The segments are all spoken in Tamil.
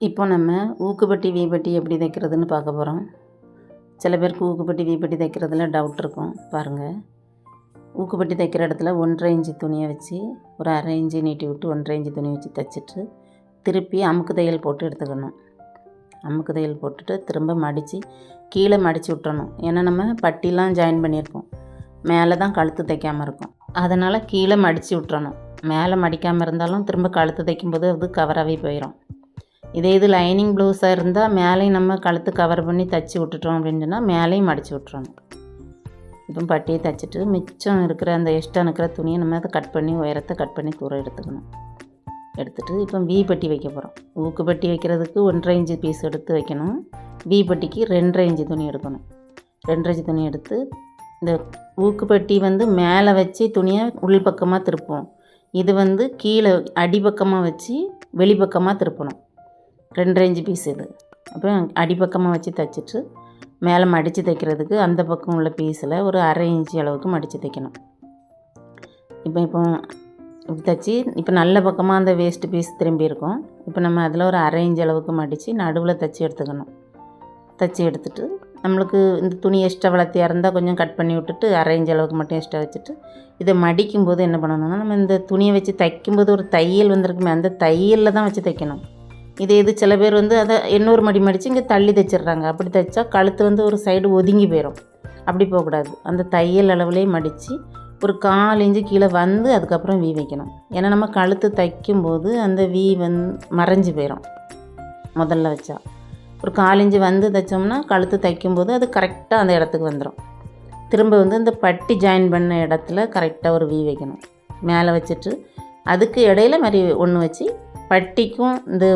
இப்போ நம்ம ஊக்குப்பட்டி வீப்பட்டி எப்படி தைக்கிறதுன்னு பார்க்க போகிறோம். சில பேருக்கு ஊக்குப்பட்டி வீப்பட்டி தைக்கிறதுல டவுட் இருக்கும். பாருங்கள் ஊக்குப்பட்டி தைக்கிற இடத்துல ஒன்றரை இன்ச்சு துணியை வச்சு ஒரு அரை இன்ச்சு நீட்டி விட்டு ஒன்றரை இன்ச்சு துணி வச்சு தைச்சிட்டு திருப்பி அமுக்கு தையல் போட்டு எடுத்துக்கணும். அமுக்கு தையல் போட்டுட்டு திரும்ப மடித்து கீழே மடித்து விட்டுறணும். ஏன்னா நம்ம பட்டிலாம் ஜாயின் பண்ணியிருப்போம். மேலே தான் கழுத்து தைக்காமல் இருக்கும். அதனால் கீழே மடித்து விட்டுறணும். மேலே மடிக்காமல் இருந்தாலும் திரும்ப கழுத்து தைக்கும்போது அது கவராகவே போயிடும் இதே இது லைனிங் ப்ளவுஸாக இருந்தால் மேலேயும் நம்ம கழுத்து கவர் பண்ணி தைச்சி விட்டுட்டோம் அப்படின்னு சொன்னால் மேலேயும் மடித்து விட்டுறணும். இப்போ பட்டியை தைச்சிட்டு மிச்சம் இருக்கிற அந்த எக்ஸ்ட்ரா இருக்கிற துணியை நம்ம அதை கட் பண்ணி உயரத்தை கட் பண்ணி தூரம் எடுத்துக்கணும். எடுத்துகிட்டு இப்போ வி பட்டி வைக்க போகிறோம். ஊக்கு பட்டி வைக்கிறதுக்கு ஒன்றரை இன்ச்சு பீஸ் எடுத்து வைக்கணும். வி பட்டிக்கு ரெண்டரை இன்ச்சு துணி எடுக்கணும். ரெண்டரை இன்ச்சு துணி எடுத்து இந்த ஊக்குப்பட்டி வந்து மேலே வச்சு துணியை உள் பக்கமாக திருப்போம் இது வந்து கீழே அடிப்பக்கமாக வச்சு வெளிப்பக்கமாக திருப்பணும். ரெண்டரை இன்ச்சு பீஸ் இது. அப்போ அடிப்பக்கமாக வச்சு தைச்சிட்டு மேலே மடித்து தைக்கிறதுக்கு அந்த பக்கம் உள்ள பீஸில் ஒரு அரை இன்ச்சு அளவுக்கு மடித்து தைக்கணும். இப்போ இப்போ இப்படி தைச்சி இப்போ நல்ல பக்கமாக அந்த வேஸ்ட்டு பீஸ் திரும்பி இருக்கும். இப்போ நம்ம அதில் ஒரு அரை இன்ச்சு அளவுக்கு மடித்து நடுவில் தைச்சி எடுத்துக்கணும். தைச்சி எடுத்துட்டு நம்மளுக்கு இந்த துணி எக்ஸ்ட்ரா வளர்த்தியாக இருந்தால் கொஞ்சம் கட் பண்ணி விட்டுட்டு அரை இன்ச் அளவுக்கு மட்டும் எக்ஸ்ட்ரா வச்சுட்டு இதை மடிக்கும்போது என்ன பண்ணணும்னா நம்ம இந்த துணியை வச்சு தைக்கும்போது ஒரு தையல் வந்திருக்குமே அந்த தையலில் தான் வச்சு தைக்கணும். இது இது சில பேர் வந்து அதை இன்னொரு மடி மடித்து இங்கே தள்ளி தைச்சிடுறாங்க. அப்படி தைச்சா கழுத்து வந்து ஒரு சைடு ஒதுங்கி போயிடும் அப்படி போகக்கூடாது. அந்த தையல் அளவுலேயே மடித்து ஒரு கால் இஞ்சி கீழே வந்து அதுக்கப்புறம் வீ வைக்கணும். ஏன்னா நம்ம கழுத்து தைக்கும்போது அந்த வீ வந் மறைஞ்சு போயிடும் முதல்ல வச்சா. ஒரு கால் இஞ்சி வந்து தைச்சோம்னா கழுத்து தைக்கும்போது அது கரெக்டாக அந்த இடத்துக்கு வந்துடும் திரும்ப வந்து இந்த பட்டி ஜாயின் பண்ண இடத்துல கரெக்டாக ஒரு வீ வைக்கணும். மேலே வச்சுட்டு அதுக்கு இடையில மாதிரி ஒன்று வச்சு பட்டிக்கும் இந்த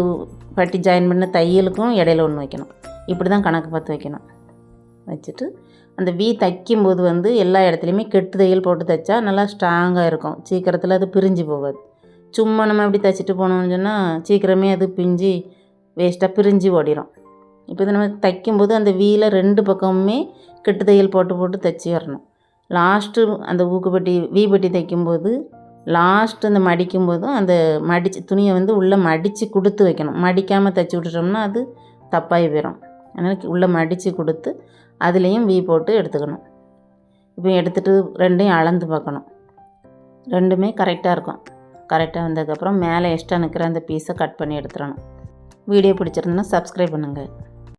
பட்டி ஜாயின் பண்ண தையலுக்கும் இடையில ஒன்று வைக்கணும். இப்படி தான் கணக்கு பார்த்து வைக்கணும். வச்சுட்டு அந்த வி தைக்கும்போது வந்து எல்லா இடத்துலையுமே கெட்டு தையல் போட்டு தைச்சா நல்லா ஸ்ட்ராங்காக இருக்கும். சீக்கிரத்தில் அது பிரிஞ்சு போகாது. சும்மா நம்ம அப்படி தைச்சிட்டு போனோம்னு சொன்னால் சீக்கிரமே அது பிஞ்சு வேஸ்ட்டாக பிரிஞ்சு ஓடிடும் இப்போ இது நம்ம தைக்கும்போது அந்த வீல ரெண்டு பக்கமுமே கெட்டு தையல் போட்டு போட்டு தைச்சி வரணும். லாஸ்ட்டு அந்த ஊக்குப்பட்டி வீ பட்டி தைக்கும்போது லாஸ்ட் அந்த மடிக்கும் போதும் அந்த மடித்து துணியை வந்து உள்ளே மடித்து கொடுத்து வைக்கணும். மடிக்காமல் தைச்சி விட்டுட்டோம்னா அது தப்பாகி போயிடும் அதனால் உள்ளே மடித்து கொடுத்து அதுலேயும் வீ போட்டு எடுத்துக்கணும். இப்போ எடுத்துகிட்டு ரெண்டையும் அளந்து பார்க்கணும். ரெண்டுமே கரெக்டாக இருக்கும். கரெக்டாக வந்ததுக்கப்புறம் மேலே எக்ஸ்ட்ரா நிற்கிற அந்த பீஸை கட் பண்ணி எடுத்துடணும். வீடியோ பிடிச்சிருந்தனா சப்ஸ்கிரைப் பண்ணுங்கள்